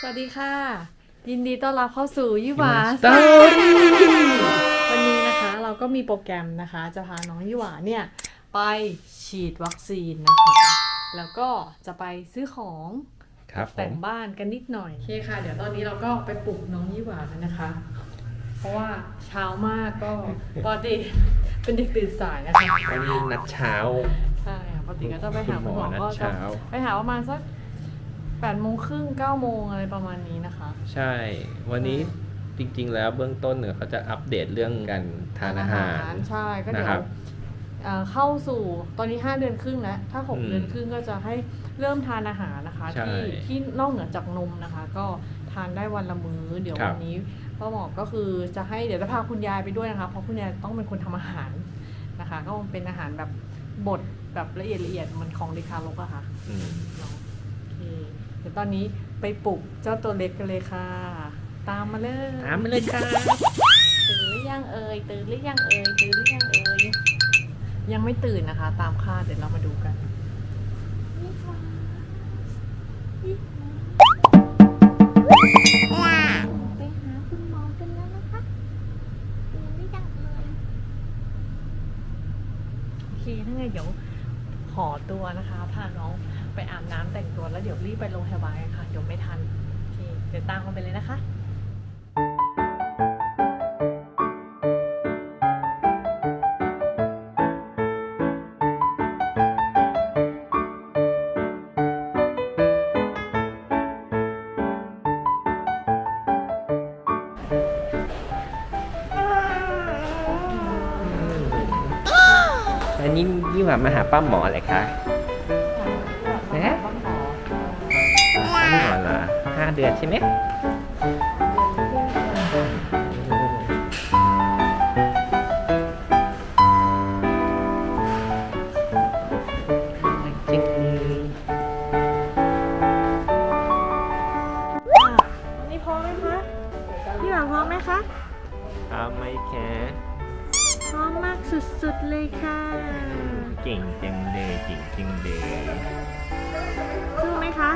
สวัสดีค่ะ ยินดีต้อนรับเข้าสู่ยี่หวาสตอรี่วันนี้นะคะเราก็มีโปรแกรมนะคะ จะพาน้องยี่หวาเนี่ย ไปฉีดวัคซีนนะคะ แล้วก็จะไปซื้อของครับผแต่งมบ้านกันนิดหน่อยโอเคค่ะ เดี๋ยวตอนนี้เราก็ไปปลุกน้องยี่หวากันนะคะ เพราะว่าเช้ามากก็ ปกติเป็นเด็กตื่นสายนะคะ วันนี้นัดเช้า ใช่ค่ะปกติก็จะไปหาคุณหมอคุณหมอนัดก็จะเช้า ไปหาประมาณสักแปดโมงครึ่งเก้าโมงอะไรประมาณนี้นะคะ ใช่ วันนี้จริง ๆ แล้วเบื้องต้นเนี่ยเขาจะอัปเดตเรื่องการทานอาหาร ใช่ก็เดี๋ยนะครัวบเอ่อเข้าสู่ตอนนี้ 5 เดือนครึ่งแล้ว ถ้า อื6 มเดือนครึ่งก็จะให้เริ่มทานอาหารนะคะ ใช่ที่ที่นอกเหนือจากนมนะคะ ก็ทานได้วันละมื้อเดี๋ยวครับ วันนี้พ่อหมอก็คือจะให้เดี๋ยวจะพาคุณยายไปด้วยนะคะ เพราะคุณยายต้องเป็นคนทำอาหารนะคะ ก็เป็นอาหารแบบบด แบบละเอียดละเอียดเหมันของเดคาโลกอะค่ะอืมเนาะโอเคเดี๋ยวตอนนี้ไปปลุกเจ้าตัวเล็กกันเลยค่ะ ตามมาเลยตามมาเลยครับตื่นหรือยังเอ่ยตื่นหรือยังเอ่ยตื่นหรือยังเอ่ยยังไม่ตื่นนะคะ ตามคาดเดี๋ยวเรามาดูกัน ไปหาคุณหมอกันแล้วนะคะตื่นหรือยังเอ่ย โอเคถ้าไงเดี๋ยว ขอตัวนะคะ พาน้องไปอาบน้ำแต่งตัวแล้วเดี๋ยวรีบไปโรงพยาบาลกันค่ะ เดี๋ยวไม่ทันเดี๋ยวตามกันไปเลยนะคะ ว่ามาหาป้าหมออะไรคะเอ๊ะป้าหมอเหรอห้าเดือนใช่ไหม เก่งจังเลยเก่งจังเลยสู้ไหมคะ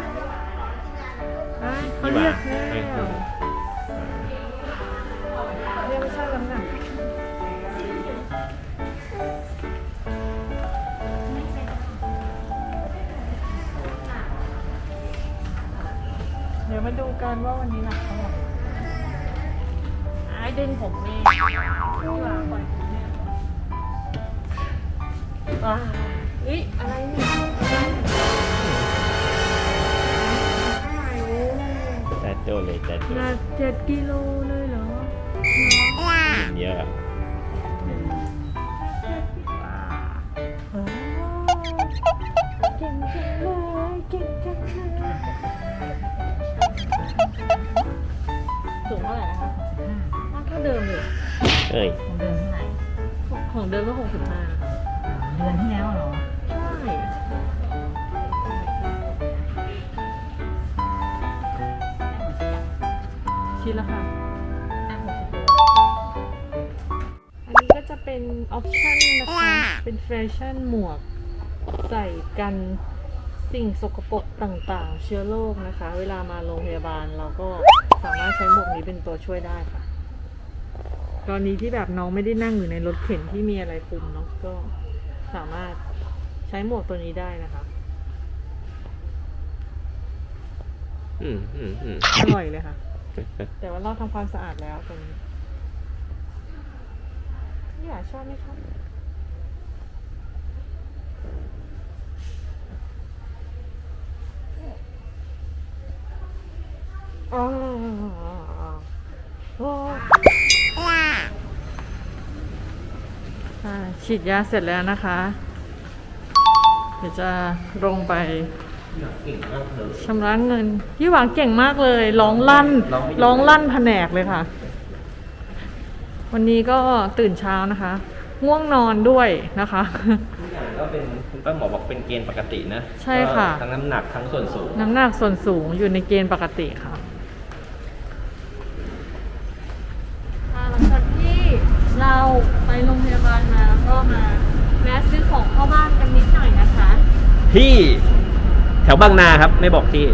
เอ้ยเขาเรียกแล้วเรียกไม่ใช่น้ำหนักเดี๋ยวมาดูกันว่าวันนี้หนักเท่าไหร่ไอ้ดึงผมเองพี่ห วาปล่อยผมเนี่ยว้าเฮ้ยอะไรเนี่ยอะไรโอ้จัดโจเลยจัดโจหนักเจ็ดกิโลเลยเหรอกินเยอะโอ้เก่งจังเลยเก่งจังเลยสูงเท่าไหร่นะคะมากเท่าเดิมเลยเอ้ยของเดิมเท่าไหร่ของเดิมก็หกสิบห้าเดือนที่แล้วเหรอใช่ชิ้นละค่ะ อันนี้ก็จะเป็นออปชั่นนะคะ เป็นแฟชั่นหมวกใส่กันสิ่งสกปรกต่างๆ เชื้อโรคนะคะ เวลามาโรงพยาบาลเราก็สามารถใช้หมวกนี้เป็นตัวช่วยได้ค่ะกรณีที่แบบน้องไม่ได้นั่งอยู่ในรถเข็นที่มีอะไรคลุมเนาะก็ สามารถใช้หมวกตัวนี้ได้นะคะอืมอืมอืมอร่อยเลยค่ะ แต่ว่าเราทำความสะอาดแล้วตัวนี้พี่หยาชอบไหมคะอ๋อโอ้อ่า ฉีดยาเสร็จแล้วนะคะ เดี๋ยวจะลงไปเก่งมากเลยชำระเงิน พี่หวังเก่งมากเลยร้องลั่นร้องไม่หยุดร้องลั่นแผนกเลยค่ะ วันนี้ก็ตื่นเช้านะคะ ง่วงนอนด้วยนะคะทุกอย่างก็เป็นคุณป้าหมอบอกเป็นเกณฑ์ปกตินะ ใช่ค่ะก็ทั้งน้ำหนักทั้งส่วนสูง น้ำหนักส่วนสูงอยู่ในเกณฑ์ปกติค่ะหลังจากที่ เราไปโรงพยาบาลมาก็มาแวะซื้อของเข้าบ้านกันนิดหน่อยนะคะ ที่แถวบางนาครับไม่บอกที่